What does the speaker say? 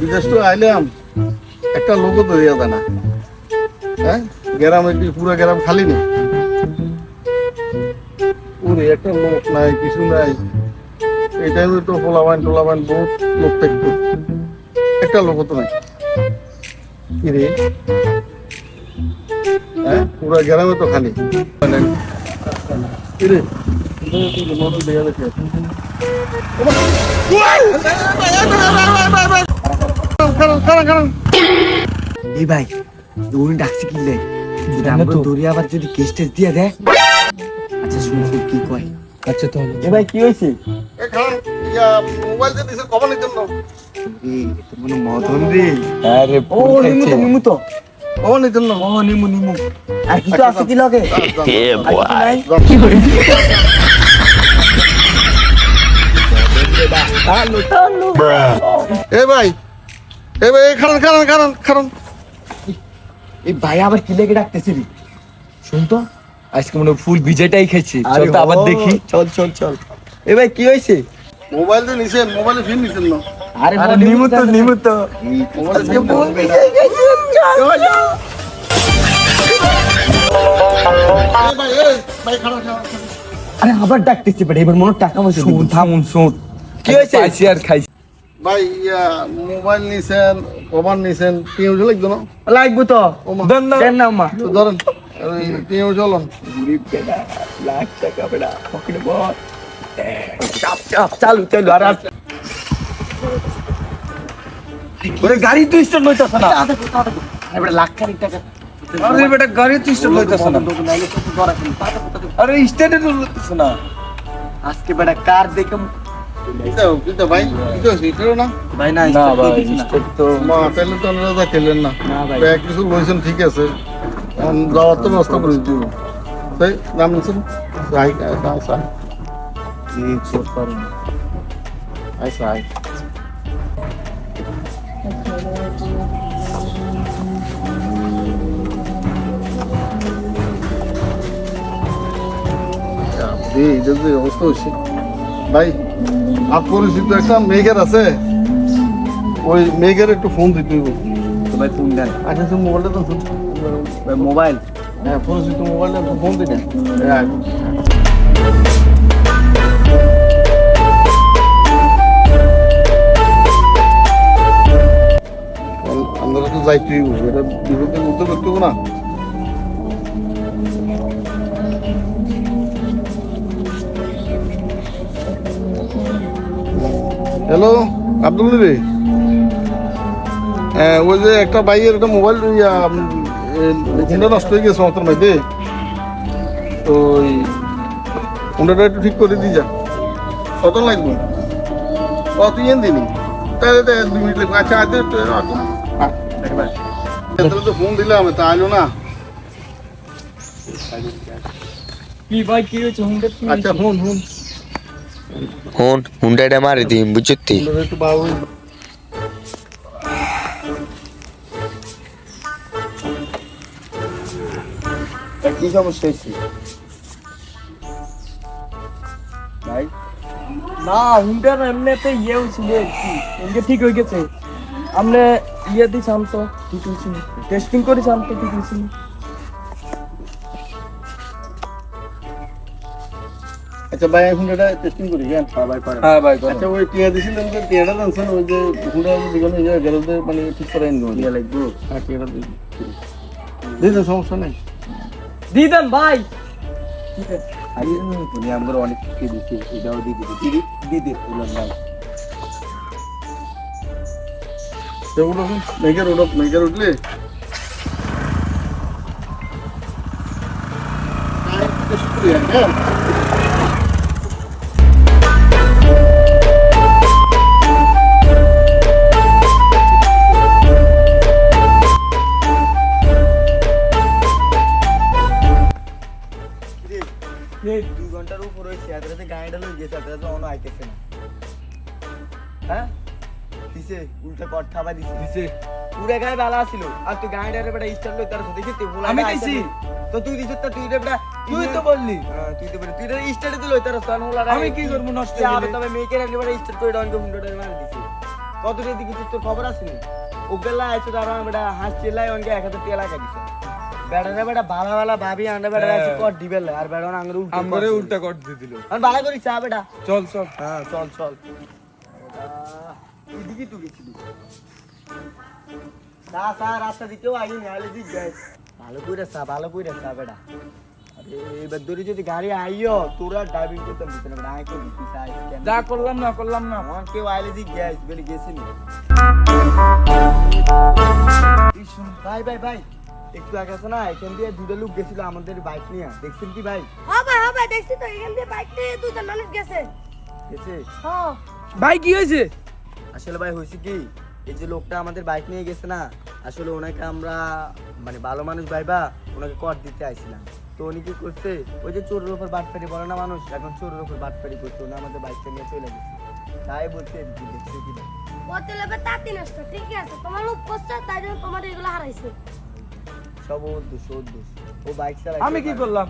বিদেশ তো আইলাম একটা লোকও তো দেওয়া যায় না হ্যাঁ গ্রামে কি পুরো গ্রাম খালি নেই ওরে একটা লোক নাই কিছু নাই এই টাইমে তো পোলাবান টোলাবান বহুত লোক থাকতো একটা লোকও তো নাই কি রে হ্যাঁ পুরো গ্রামে তো খালি কি রে নতুন দেয়া দেখে কারণ কারণ কারণ এই ভাই দৌড়ি ডাকছি কি লাই যদি আমরা দৌড়ি আবার যদি কেস টেস দিয়ে দেয়? আচ্ছা শুন কি কয়? আচ্ছা তাহলে। এ ভাই কি হয়েছে? মোবাইল যে দিছে কখন জন্য মনে মদন রে। আরে ও নিমু তো নিমু তো। কখন জন্য ও নিমু নিমু। আর কিছু আছে কি লগে? আর কিছু নাই? টানো টানো এ ভাই এ ভাই খারান খারান খারান খারান এই ভাই আবার কি লেগে ডাকতেছে রে? শুন তো আজকে মনে ফুল বিজয়টাই খাইছি চল তো আবার দেখি। চল চল চল। এ ভাই কি হয়েছে? মোবাইল যে নিছেন মোবাইলে ফিন নিছেন না। আরে তো তো আজকে। চল আবার ডাকতেছে বেটা এবার মনে হয় টাকা পয়সা শুন থামুন শুন। কি হয়েছে? আর খাইছি। ভাই ইয়া মোবাইল নিছেন না? লাগবো তো। ওমা। দেন না দেন না মা তো ধরেন তিন চলন গরিব বেটা লাখ টাকা বেটা পকেটে বল। চাপ চাপ চালু চালু আর আর ওরে গাড়ি তো স্টার্ট হইতাছে না। আরে বেটা লাখ খানিক টাকা। আরে বেটা গাড়ি তো স্টার্ট হইতাছে না। আরে স্টার্টে তো হইতাছে না। আজকে বেটা কার দেখে ভাই না? ভাই না না ভাই স্টার্ট তো মা তাহলে তো আমরা খেলেন না। ব্যাগ কিছু লইছেন ঠিক আছে। যাওয়ার তো ব্যবস্থা করে দিব। তাই নাম নিছেন? সাই সাই সাই। কি ছোট পারো আই সাই। এই যে যে অবস্থা হচ্ছে ভাই আর পরিচিত একটা মেঘের আছে। ওই মেঘের একটু ফোন দিতে ভাই ফোন দেন আচ্ছা তুমি মোবাইলটা তো ভাই মোবাইল হ্যাঁ পরিচিত মোবাইলটা একটু ফোন দিলেন আমরা তো যাইতেই এটা বিপদের মধ্যে করতে না। হ্যালো আব্দুল রে হ্যাঁ ওই যে একটা বাইয়ের একটা মোবাইল ফোনটা নষ্ট হয়ে গেছে মাত্র মাইতে তো ওই ফোনটা একটু ঠিক করে দিয়ে যা। কত লাগবে? কত ইয়েন দিনি তাহলে দুই মিনিট লাগবে। আচ্ছা আজ তো ফোন দিলাম তা আইলো না। কি ভাই কি হয়েছে? আচ্ছা ফোন ফোন হন হুন্ডাটা মারি দিম কি সমস্যা ভাই না হুন্ডার এমনিতে ইয়ে হয়েছিল এমনি ঠিক হয়ে গেছে আপনি ইয়ে দিয়েছিলাম তো ঠিক হয়েছিল টেস্টিং করেছিলাম তো ঠিক হয়েছিল আচ্ছা ভাই ফোনটা টেস্টিং করি কেন ভাই পারে হ্যাঁ ভাই আচ্ছা ওই টিয়া দিছিলেন যে টিয়াটা জানছেন ওই যে ফোনটা দিগনে যে গেলতে মানে ঠিক করে আনব ইয়ে লাগবো। হ্যাঁ টিয়াটা দিই দিন সমস্যা নেই। দিয়ে দেন ভাই। তুমি আমরা অনেক কিছু দিচ্ছি এটাও দিয়ে দিদি দিদি বললাম ভাই। সেগুলো মেঘের উঠো মেঘের উঠলে। দুই ঘণ্টার উপর হয়েছে এত রাতে গাড়িটা লই গেছে এত রাতে অন্য আইতেছে না। হ্যাঁ? দিছে উল্টা কট খাবার দিছে। দিছে। পুরা গায়ে বেলা ছিল আর তুই গাড়িটারে বেটা লই তার সাথে দেখি আমি দিছি। তো তুই দিছিস তা তুই রে বেটা তুই তো বললি। হ্যাঁ, তুই তো তুই রে তার সাথে আমি কি করব নষ্ট তবে মেয়েকে রাখলে বেটা স্টার্ট করে ডাউন করে মুন্ডটা মার দিছি। কত কিছু তোর খবর আছে নি? ওগুলা আইছো তার বেটা হাঁস চিল্লাই অনকে এক হাজার টাকা লাগা দিছে। বেড়া বালা বালা ভাবি বেড়া আছে কর দিবেল আর বেড়া আঙ্গুরে উল্টা আমরে উল্টা কর দিল। আর বালা করি চা বেটা। চল চল। হ্যাঁ চল চল। এদিকে তুই গেছিলি। চা চা রাস্তা দিকেও আগে নিয়ে দিক যাই ভালো করে চা ভালো করে চা বেটা। আরে এবার ধরে যদি গাড়ি আইও তোরা ড্রাইভিং করতাম দিতে না আয় যা করলাম না করলাম না। আমার কেউ আইলে দিক গ্যাস বলে গেছিনি ভাই ভাই ভাই। একটু আগে আছে না এখান দিয়ে দুটো লোক গেছিল আমাদের বাইক নিয়ে। দেখছেন কি ভাই হবে হবে দেখছি তো এখান দিয়ে বাইক নিয়ে দুজন মানুষ গেছে। গেছে? হ্যাঁ। ভাই কি হয়েছে? আসলে ভাই হয়েছে কি? এই যে লোকটা আমাদের বাইক নিয়ে গেছে না আসলে ওনাকে আমরা মানে ভালো মানুষ ভাইবা ওনাকে কর দিতে আইছিলাম। তো উনি কি করছে? ওই যে চোরের উপর বাটপারি বলে না মানুষ? এখন চোরের উপর বাটপারি করছে উনি আমাদের বাইকটা নিয়ে চলে গেছে। তাই বলছে কি দেখছে কি না ও তেলে তাঁতি নষ্ট ঠিক আছে তোমার লোক করছে তাই জন্য তোমার এগুলো হারাইছে। সব ও দোষ ও দোষ ও বাইক চালায় আমি কি করলাম?